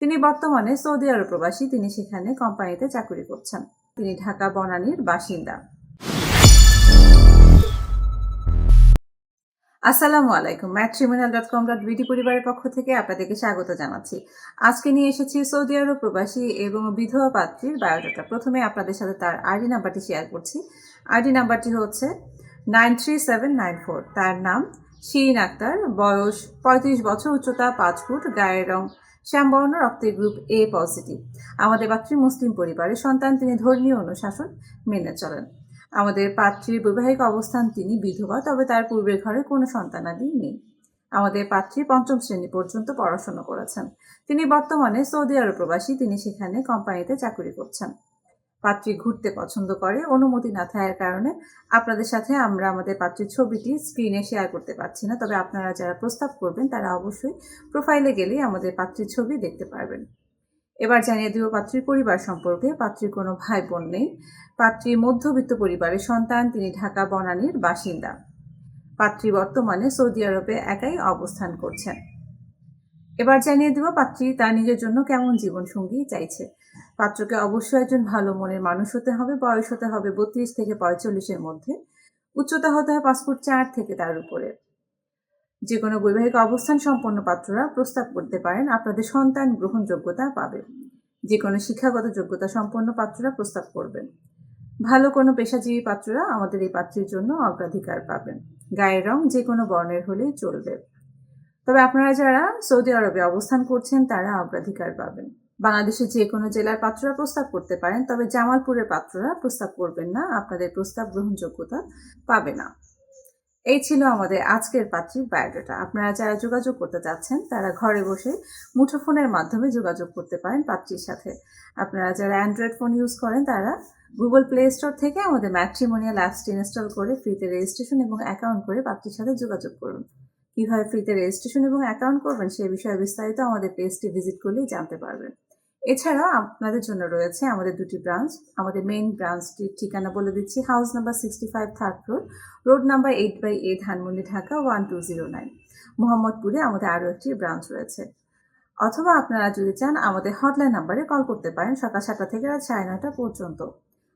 তিনি বর্তমানে সৌদি আরব প্রবাসী। তিনি সেখানে কোম্পানিতে চাকরি করছেন। তিনি ঢাকা বনানীর বাসিন্দা। আসসালামু আলাইকুম। Matrimonial dot com dot BD পরিবারের পক্ষ থেকে আপনাদেরকে স্বাগত জানাচ্ছি। আজকে নিয়ে এসেছি সৌদি আরব প্রবাসী এবং বিধবা পাত্রীর বায়োডাটা। প্রথমে আপনাদের সাথে তার আইডি নাম্বারটি শেয়ার করছি। আইডি নাম্বারটি হচ্ছে nine three seven nine four. তার নাম শিরিন আক্তার। বয়স পঁয়ত্রিশ বছর, উচ্চতা পাঁচ ফুট, গায়ের রং শ্যামবর্ণ রক্তের গ্রুপ এ পজিটিভ। আমাদের পাত্রী মুসলিম পরিবারের সন্তান, তিনি ধর্মীয় অনুশাসন মেনে চলেন। আমাদের পাত্রীর বৈবাহিক অবস্থান তিনি বিধবা, তবে তার পূর্বের ঘরে কোনো সন্তানাদি নেই। আমাদের পাত্রী পঞ্চম শ্রেণি পর্যন্ত পড়াশোনা করেছেন। তিনি বর্তমানে সৌদি আরব প্রবাসী, তিনি সেখানে কোম্পানিতে চাকরি করছেন। পাত্রী ঘুরতে পছন্দ করে অনুমতি না থাকার কারণে আপনাদের সাথে আমরা আমাদের পাত্রীর ছবিটি স্ক্রিনে শেয়ার করতে পারছি না। তবে আপনারা যারা প্রস্তাব করবেন, তারা অবশ্যই প্রোফাইলে গেলেই আমাদের পাত্রীর ছবি দেখতে পারবেন। এবার জানিয়ে দিব পাত্রীর পরিবার সম্পর্কে। পাত্রীর কোনো ভাই বোন নেই। পাত্রী মধ্যবিত্ত পরিবারের সন্তান, তিনি ঢাকা বনানীর বাসিন্দা। পাত্রী বর্তমানে সৌদি আরবে একাই অবস্থান করছেন। এবার জানিয়ে দিব পাত্রী তার নিজের জন্য কেমন জীবনসঙ্গী চাইছে। পাত্রকে অবশ্যই একজন ভালো মনের মানুষ হতে হবে, বয়স হতে হবে বত্রিশ থেকে পঁয়তাল্লিশের মধ্যে, উচ্চতা হতে হয় পাসপোর্ট চার থেকে তার উপরে। যে কোনো বৈবাহিক অবস্থান সম্পন্ন পাত্ররা প্রস্তাব করতে পারেন, আপনাদের সন্তান গ্রহণযোগ্যতা পাবে। যে কোনো শিক্ষাগত যোগ্যতা সম্পন্ন পাত্ররা প্রস্তাব করবেন। ভালো কোনো পেশাজীবী পাত্ররা আমাদের এই পাত্রের জন্য অগ্রাধিকার পাবেন। গায়ের রং যে কোনো বর্ণের হলেই চলবে। তবে আপনারা যারা সৌদি আরবে অবস্থান করছেন, তারা অগ্রাধিকার পাবেন। বাংলাদেশের যে কোনো জেলার পাত্ররা প্রস্তাব করতে পারেন, তবে জামালপুরের পাত্ররা প্রস্তাব করবেন না, আপনাদের প্রস্তাব গ্রহণযোগ্যতা পাবে না। এই ছিল আমাদের আজকের পাত্রীর বায়োডাটা। আপনারা যারা যোগাযোগ করতে চাচ্ছেন, তারা ঘরে বসে মুঠোফোনের মাধ্যমে যোগাযোগ করতে পারেন পাত্রীর সাথে। আপনারা যারা অ্যান্ড্রয়েড ফোন ইউজ করেন, তারা গুগল প্লে স্টোর থেকে আমাদের ম্যাট্রিমোনিয়াল অ্যাপসটি ইনস্টল করে ফ্রিতে রেজিস্ট্রেশন এবং অ্যাকাউন্ট করে পাত্রীর সাথে যোগাযোগ করুন। কীভাবে ফ্রিতে রেজিস্ট্রেশন এবং অ্যাকাউন্ট করবেন, সে বিষয়ে বিস্তারিত আমাদের পেজটি ভিজিট করলেই জানতে পারবেন। এছাড়াও আপনাদের জন্য রয়েছে আমাদের দুটি ব্রাঞ্চ। আমাদের মেইন ব্রাঞ্চটির ঠিকানা বলে দিচ্ছি house number sixty five third floor road number eight by A Dhanmondi Dhaka one two zero nine মোহাম্মদপুরে আমাদের আরও একটি ব্রাঞ্চ রয়েছে। অথবা আপনারা যদি চান, আমাদের হটলাইন নাম্বারে কল করতে পারেন সকাল সাতটা থেকে রাত সাড়ে নয়টা পর্যন্ত।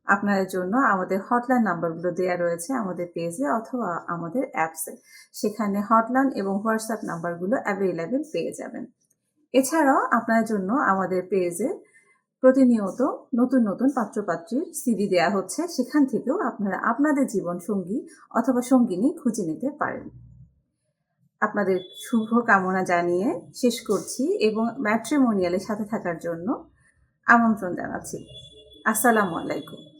আপনাদের জন্য আমাদের হটলাইন নাম্বারগুলো দেওয়া রয়েছে আমাদের পেজে অথবা আমাদের অ্যাপসে সেখানে হটলাইন এবং হোয়াটসঅ্যাপ নাম্বারগুলো অ্যাভেলেবেল পেয়ে যাবেন। এছাড়াও আপনার জন্য আমাদের পেজে প্রতিনিয়ত নতুন নতুন পাত্রপাত্রীর সিভি দেওয়া হচ্ছে। সেখান থেকেও আপনারা আপনাদের জীবন সঙ্গী অথবা সঙ্গিনী খুঁজে নিতে পারেন। আপনাদের শুভ কামনা জানিয়ে শেষ করছি এবং ম্যাট্রিমোনিয়ালের সাথে থাকার জন্য আমন্ত্রণ জানাচ্ছি। আসসালামু আলাইকুম।